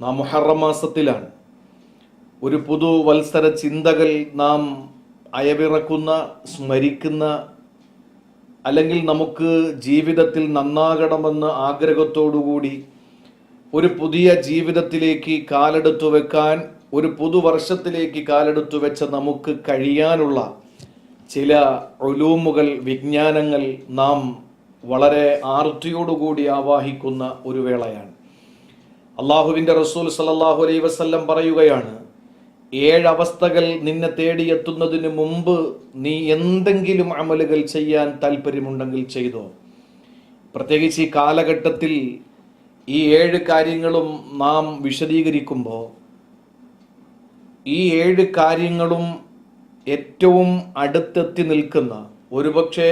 നാം മുഹറം മാസത്തിലാണ്. ഒരു പുതു വത്സര ചിന്തകൾ നാം അയവിറക്കുന്ന സ്മരിക്കുന്ന അല്ലെങ്കിൽ നമുക്ക് ജീവിതത്തിൽ നന്നാകണമെന്ന് ആഗ്രഹത്തോടുകൂടി ഒരു പുതിയ ജീവിതത്തിലേക്ക് കാലെടുത്തു വെക്കാൻ ഒരു പുതുവർഷത്തിലേക്ക് കാലെടുത്തു വെച്ച നമുക്ക് കഴിയാനുള്ള ചില ഒലൂമുകൾ വിജ്ഞാനങ്ങൾ നാം വളരെ ആർത്തിയോടുകൂടി ആവാഹിക്കുന്ന ഒരു വേളയാണ്. അള്ളാഹുവിന്റെ റസൂൽ സലല്ലാഹു അലൈ വസ്ല്ലം പറയുകയാണ് ഏഴവസ്ഥകൾ നിന്നെ തേടിയെത്തുന്നതിന് മുമ്പ് നീ എന്തെങ്കിലും അമലുകൾ ചെയ്യാൻ താല്പര്യമുണ്ടെങ്കിൽ ചെയ്തോ. പ്രത്യേകിച്ച് ഈ കാലഘട്ടത്തിൽ ഈ ഏഴ് കാര്യങ്ങളും നാം വിശദീകരിക്കുമ്പോൾ ഈ ഏഴ് കാര്യങ്ങളും ഏറ്റവും അടുത്തെത്തി നിൽക്കുന്ന ഒരുപക്ഷെ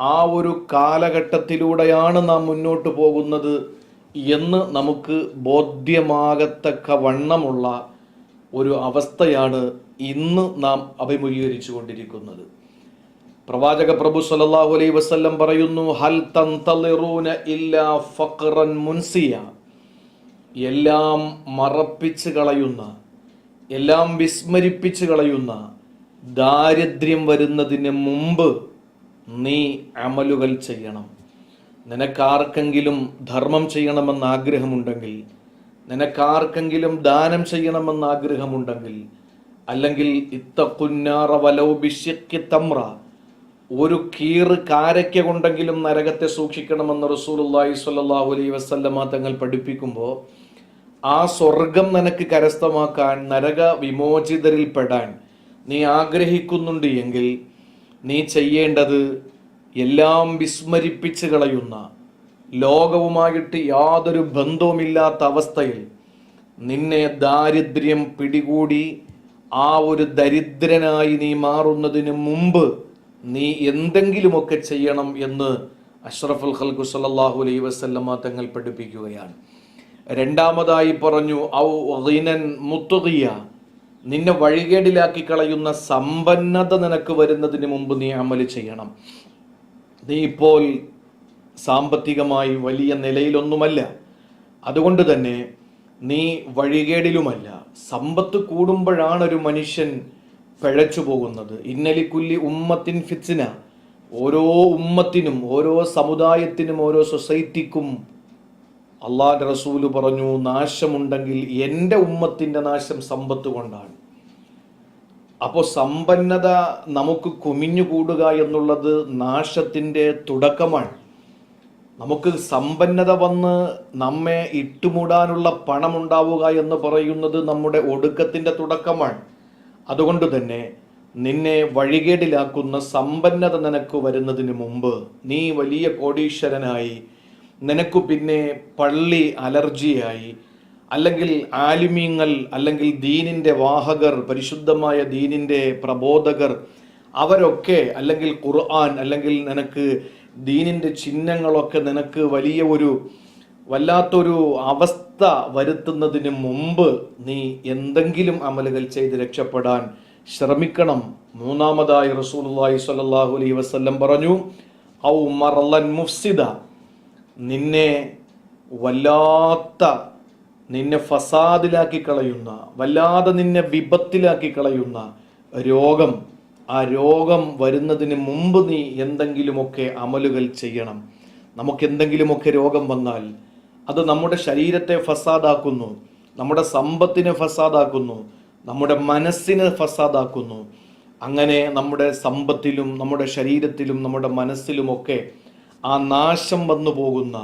ആ ഒരു കാലഘട്ടത്തിലൂടെയാണ് നാം മുന്നോട്ട് പോകുന്നത് എന്ന് നമുക്ക് ബോധ്യമാകത്തക്ക വണ്ണമുള്ള ഒരു അവസ്ഥയാണ് ഇന്ന് നാം അഭിമുഖീകരിച്ചു കൊണ്ടിരിക്കുന്നത് പ്രവാചക പ്രഭു സല്ലല്ലാഹു അലൈഹി വസല്ലം പറയുന്നു ഹൽ ഇല്ലാ ഫഖറൻ മുൻസിയ. എല്ലാം മറപ്പിച്ച് കളയുന്ന എല്ലാം വിസ്മരിപ്പിച്ച് കളയുന്ന ദാരിദ്ര്യം വരുന്നതിന് മുമ്പ് നീ അമലുകൾ ചെയ്യണം. നിനക്കാർക്കെങ്കിലും ധർമ്മം ചെയ്യണമെന്ന് ആഗ്രഹമുണ്ടെങ്കിൽ നിനക്കാർക്കെങ്കിലും ദാനം ചെയ്യണമെന്ന് ആഗ്രഹമുണ്ടെങ്കിൽ അല്ലെങ്കിൽ ഇത്തക്കുന്നാറ വലൗ ബിശ്യക്ക് തമ്ര ഒരു കീറ് കാരയ്ക്ക കൊണ്ടെങ്കിലും നരകത്തെ സൂക്ഷിക്കണമെന്ന് റസൂലുള്ളാഹി സ്വല്ലല്ലാഹു അലൈഹി വസല്ലമ തങ്ങൾ പഠിപ്പിക്കുമ്പോൾ ആ സ്വർഗം നിനക്ക് കരസ്ഥമാക്കാൻ നരക വിമോചിതരിൽപ്പെടാൻ നീ ആഗ്രഹിക്കുന്നുണ്ട് എങ്കിൽ നീ ചെയ്യേണ്ടത് എല്ലാം വിസ്മരിപ്പിച്ച് കളയുന്ന ലോകവുമായിട്ട് യാതൊരു ബന്ധവുമില്ലാത്ത അവസ്ഥയിൽ നിന്നെ ദാരിദ്ര്യം പിടികൂടി ആ ഒരു ദരിദ്രനായി നീ മാറുന്നതിന് മുമ്പ് നീ എന്തെങ്കിലുമൊക്കെ ചെയ്യണം എന്ന് അഷ്റഫുൽ ഖൽഖു സല്ലല്ലാഹു അലൈ വസല്ലമ തങ്ങൾ പഠിപ്പിക്കുകയാണ്. രണ്ടാമതായി പറഞ്ഞു ഔ ഗിനൻ മുത്തുകിയ നിന്നെ വഴികേടിലാക്കി കളയുന്ന സമ്പന്നത നിനക്ക് വരുന്നതിന് മുമ്പ് നീ അമൽ ചെയ്യണം. നീ ഇപ്പോൾ സാമ്പത്തികമായി വലിയ നിലയിലൊന്നുമല്ല. അതുകൊണ്ട് തന്നെ നീ വഴികേടിലുമല്ല. സമ്പത്ത് കൂടുമ്പോഴാണ് ഒരു മനുഷ്യൻ പിഴച്ചു പോകുന്നത്. ഇന്നലിക്കുല്ലി ഉമ്മത്തിൻ ഫിറ്റ്സിന ഓരോ ഉമ്മത്തിനും ഓരോ സമുദായത്തിനും ഓരോ സൊസൈറ്റിക്കും അള്ളാഹ് റസൂൽ പറഞ്ഞു നാശമുണ്ടെങ്കിൽ എന്റെ ഉമ്മത്തിന്റെ നാശം സമ്പത്ത് കൊണ്ടാണ്. അപ്പോൾ സമ്പന്നത നമുക്ക് കുമിഞ്ഞുകൂടുക എന്നുള്ളത് നാശത്തിന്റെ തുടക്കമാണ്. നമുക്ക് സമ്പന്നത വന്ന് നമ്മെ ഇട്ടുമൂടാനുള്ള പണമുണ്ടാവുക എന്ന് പറയുന്നത് നമ്മുടെ ഒടുക്കത്തിന്റെ തുടക്കമാണ്. അതുകൊണ്ട് തന്നെ നിന്നെ വഴികേടിലാക്കുന്ന സമ്പന്നത നിനക്ക് വരുന്നതിന് മുമ്പ് നീ വലിയ കോടീശ്വരനായി നിനക്ക് പിന്നെ പള്ളി അലർജിയായി അല്ലെങ്കിൽ ആലിമീങ്ങൾ അല്ലെങ്കിൽ ദീനിന്റെ വാഹകർ പരിശുദ്ധമായ ദീനിന്റെ പ്രബോധകർ അവരൊക്കെ അല്ലെങ്കിൽ ഖുർആൻ അല്ലെങ്കിൽ നിനക്ക് ദീനിന്റെ ചിഹ്നങ്ങളൊക്കെ നിനക്ക് വലിയ ഒരു വല്ലാത്തൊരു അവസ്ഥ വരുത്തുന്നതിന് മുമ്പ് നീ എന്തെങ്കിലും അമലുകൾ ചെയ്ത് രക്ഷപ്പെടാൻ ശ്രമിക്കണം. മൂന്നാമതായി റസൂലുള്ളാഹി സ്വല്ലല്ലാഹു അലൈഹി വസല്ലം പറഞ്ഞു ഔ മറലൻ മുഫ്സിദ നിന്നെ വല്ലാത്ത നിന്നെ ഫസാദിലാക്കി കളയുന്ന വല്ലാതെ നിന്നെ വിപത്തിലാക്കി കളയുന്ന രോഗം. ആ രോഗം വരുന്നതിന് മുമ്പ് നീ എന്തെങ്കിലുമൊക്കെ അമലുകൾ ചെയ്യണം. നമുക്ക് എന്തെങ്കിലുമൊക്കെ രോഗം വന്നാൽ അത് നമ്മുടെ ശരീരത്തെ ഫസാദാക്കുന്നു നമ്മുടെ സമ്പത്തിനെ ഫസാദാക്കുന്നു നമ്മുടെ മനസ്സിനെ ഫസാദാക്കുന്നു. അങ്ങനെ നമ്മുടെ സമ്പത്തിലും നമ്മുടെ ശരീരത്തിലും നമ്മുടെ മനസ്സിലുമൊക്കെ ആ നാശം വന്നു പോകുന്ന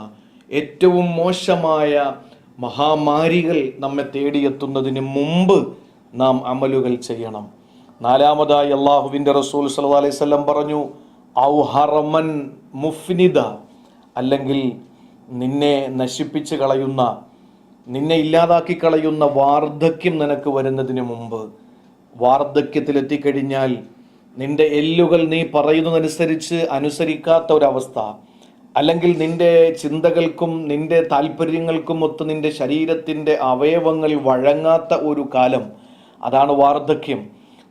ഏറ്റവും മോശമായ മഹാമാരികൾ നമ്മെ തേടിയെത്തുന്നതിന് മുമ്പ് നാം അമലുകൾ ചെയ്യണം. നാലാമതായി അള്ളാഹുവിന്റെ റസൂൽ സല്ലല്ലാഹു അലൈഹി പറഞ്ഞു ഔ ഹറമൻ മുഫ്നിദ അല്ലെങ്കിൽ നിന്നെ നശിപ്പിച്ച് കളയുന്ന നിന്നെ ഇല്ലാതാക്കി കളയുന്ന വാർദ്ധക്യം നിനക്ക് വരുന്നതിന് മുമ്പ് വാർദ്ധക്യത്തിലെത്തിക്കഴിഞ്ഞാൽ നിന്റെ എല്ലുകൾ നീ പറയുന്നതനുസരിച്ച് അനുസരിക്കാത്ത ഒരവസ്ഥ. അല്ലെങ്കിൽ നിന്റെ ചിന്തകൾക്കും നിന്റെ താല്പര്യങ്ങൾക്കും ഒത്ത് നിന്റെ ശരീരത്തിന്റെ അവയവങ്ങൾ വഴങ്ങാത്ത ഒരു കാലം. അതാണ് വാർദ്ധക്യം.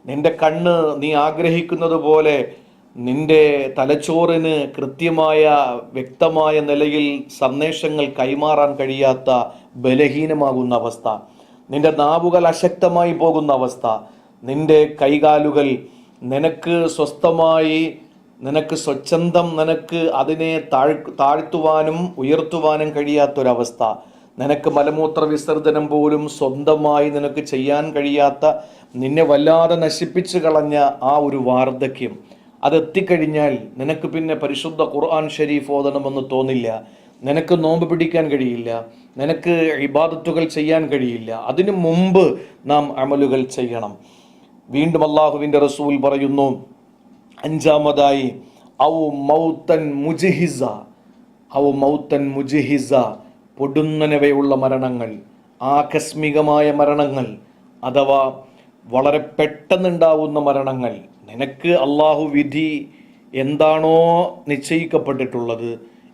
നിന്റെ കണ്ണ് നീ ആഗ്രഹിക്കുന്നത് പോലെ നിന്റെ തലച്ചോറിന് കൃത്യമായ വ്യക്തമായ നിലയിൽ സന്ദേശങ്ങൾ കൈമാറാൻ കഴിയാത്ത ബലഹീനമാകുന്ന അവസ്ഥ. നിന്റെ നാവുകൾ അശക്തമായി പോകുന്ന അവസ്ഥ. നിന്റെ കൈകാലുകൾ നിനക്ക് സ്വസ്ഥമായി നിനക്ക് സ്വച്ഛന്തം നിനക്ക് അതിനെ താഴ് താഴ്ത്തുവാനും ഉയർത്തുവാനും കഴിയാത്തൊരവസ്ഥ. നിനക്ക് മലമൂത്ര വിസർജനം പോലും സ്വന്തമായി നിനക്ക് ചെയ്യാൻ കഴിയാത്ത നിന്നെ വല്ലാതെ നശിപ്പിച്ചു കളഞ്ഞ ആ ഒരു വാർദ്ധക്യം. അതെത്തിക്കഴിഞ്ഞാൽ നിനക്ക് പിന്നെ പരിശുദ്ധ ഖുർആൻ ഷരീഫ് ഓതണമെന്ന് തോന്നില്ല. നിനക്ക് നോമ്പ് പിടിക്കാൻ കഴിയില്ല. നിനക്ക് ഇബാദത്തുകൾ ചെയ്യാൻ കഴിയില്ല. അതിനു മുമ്പ് നാം അമലുകൾ ചെയ്യണം. വീണ്ടും അള്ളാഹുവിന്റെ റസൂൽ പറയുന്നു അഞ്ചാമതായി ഔ മൗത്തൻ മുജിഹിസ ഔ മൗത്തൻ മുജിഹിസ പൊടുന്നനവയുള്ള മരണങ്ങൾ ആകസ്മികമായ മരണങ്ങൾ അഥവാ വളരെ പെട്ടെന്നുണ്ടാവുന്ന മരണങ്ങൾ. നിനക്ക് അള്ളാഹു വിധി എന്താണോ നിശ്ചയിക്കപ്പെട്ടിട്ടുള്ളത്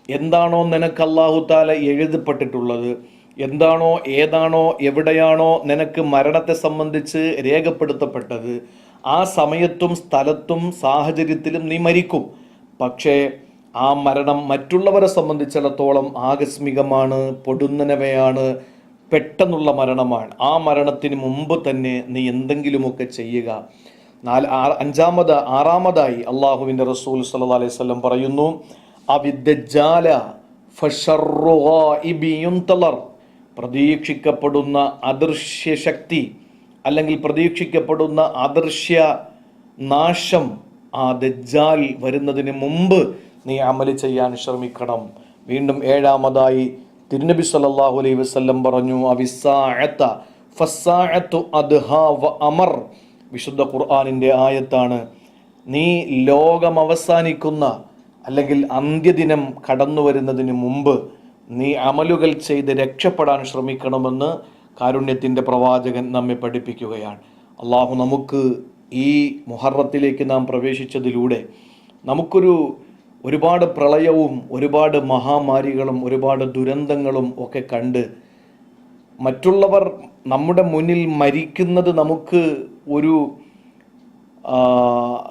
എന്താണോ നിനക്ക് അള്ളാഹു താല എഴുതപ്പെട്ടിട്ടുള്ളത് എന്താണോ ഏതാണോ എവിടെയാണോ നിനക്ക് മരണത്തെ സംബന്ധിച്ച് രേഖപ്പെടുത്തപ്പെട്ടത് ആ സമയത്തും സ്ഥലത്തും സാഹചര്യത്തിലും നീ മരിക്കും. പക്ഷേ ആ മരണം മറ്റുള്ളവരെ സംബന്ധിച്ചിടത്തോളം ആകസ്മികമാണ് പൊടുന്നനവയാണ് പെട്ടെന്നുള്ള മരണമാണ്. ആ മരണത്തിന് മുമ്പ് തന്നെ നീ എന്തെങ്കിലുമൊക്കെ ചെയ്യുക. നാല് അഞ്ചാമത് ആറാമതായി അള്ളാഹുവിന്റെ റസൂൽ സല്ലല്ലാഹു അലൈഹി വസല്ലം പറയുന്നു യുന്തളർ പ്രതീക്ഷിക്കപ്പെടുന്ന അദൃശ്യ ശക്തി അല്ലെങ്കിൽ പ്രതീക്ഷിക്കപ്പെടുന്ന അദൃശ്യ നാശം ആ ദജ്ജാൽ വരുന്നതിന് മുമ്പ് നീ അമൽ ചെയ്യാൻ ശ്രമിക്കണം. വീണ്ടും ഏഴാമതായി തിരുനബി സല്ലാഹു അലൈഹി വസല്ലം പറഞ്ഞു അമർ. വിശുദ്ധ ഖുർആാനിന്റെ ആയത്താണ്. നീ ലോകം അവസാനിക്കുന്ന അല്ലെങ്കിൽ അന്ത്യദിനം കടന്നു വരുന്നതിന് മുമ്പ് നീ അമലുകൾ ചെയ്ത് രക്ഷപ്പെടാൻ ശ്രമിക്കണമെന്ന് കാരുണ്യത്തിന്റെ പ്രവാചകൻ നമ്മെ പഠിപ്പിക്കുകയാണ്. അള്ളാഹു നമുക്ക് ഈ മുഹറത്തിലേക്ക് നാം പ്രവേശിച്ചതിലൂടെ നമുക്കൊരു ഒരുപാട് പ്രളയവും ഒരുപാട് മഹാമാരികളും ഒരുപാട് ദുരന്തങ്ങളും ഒക്കെ കണ്ട് മറ്റുള്ളവർ നമ്മുടെ മുന്നിൽ മരിക്കുന്നത് നമുക്ക് ഒരു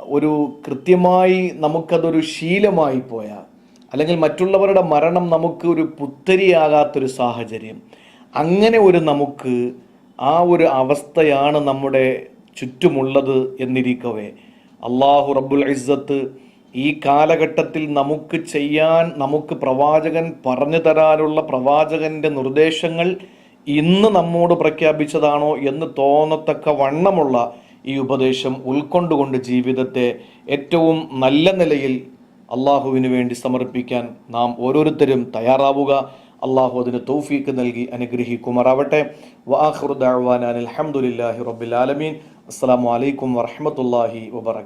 ഒരു കൃത്യമായി നമുക്കതൊരു ശീലമായി പോയ അല്ലെങ്കിൽ മറ്റുള്ളവരുടെ മരണം നമുക്ക് ഒരു പുത്തരിയാകാത്തൊരു സാഹചര്യം. അങ്ങനെ ഒരു നമുക്ക് ആ ഒരു അവസ്ഥയാണ് നമ്മുടെ ചുറ്റുമുള്ളത് എന്നിരിക്കവേ. അള്ളാഹു റബ്ബുൽ ഇസ്സത്ത് ഈ കാലഘട്ടത്തിൽ നമുക്ക് ചെയ്യാൻ നമുക്ക് പ്രവാചകൻ പറഞ്ഞു തരാനുള്ള പ്രവാചകന്റെ നിർദ്ദേശങ്ങൾ ഇന്ന് നമ്മോട് പ്രഖ്യാപിച്ചതാണോ എന്ന് തോന്നത്തക്ക വണ്ണമുള്ള ഈ ഉപദേശം ഉൾക്കൊണ്ടുകൊണ്ട് ജീവിതത്തെ ഏറ്റവും നല്ല നിലയിൽ അള്ളാഹുവിന് വേണ്ടി സമർപ്പിക്കാൻ നാം ഓരോരുത്തരും തയ്യാറാവുക. അള്ളാഹു അതിന് തൗഫീക്ക് നൽകി അനുഗ്രഹിക്കുമാറാവട്ടെ. വാഹുറുദാൻ അലഹമുല്ലാഹി റബ്ബിൽ ആലമീൻ. അസ്സാം വലൈക്കും വറഹമത്തല്ലാഹി വബർക്കാത്തു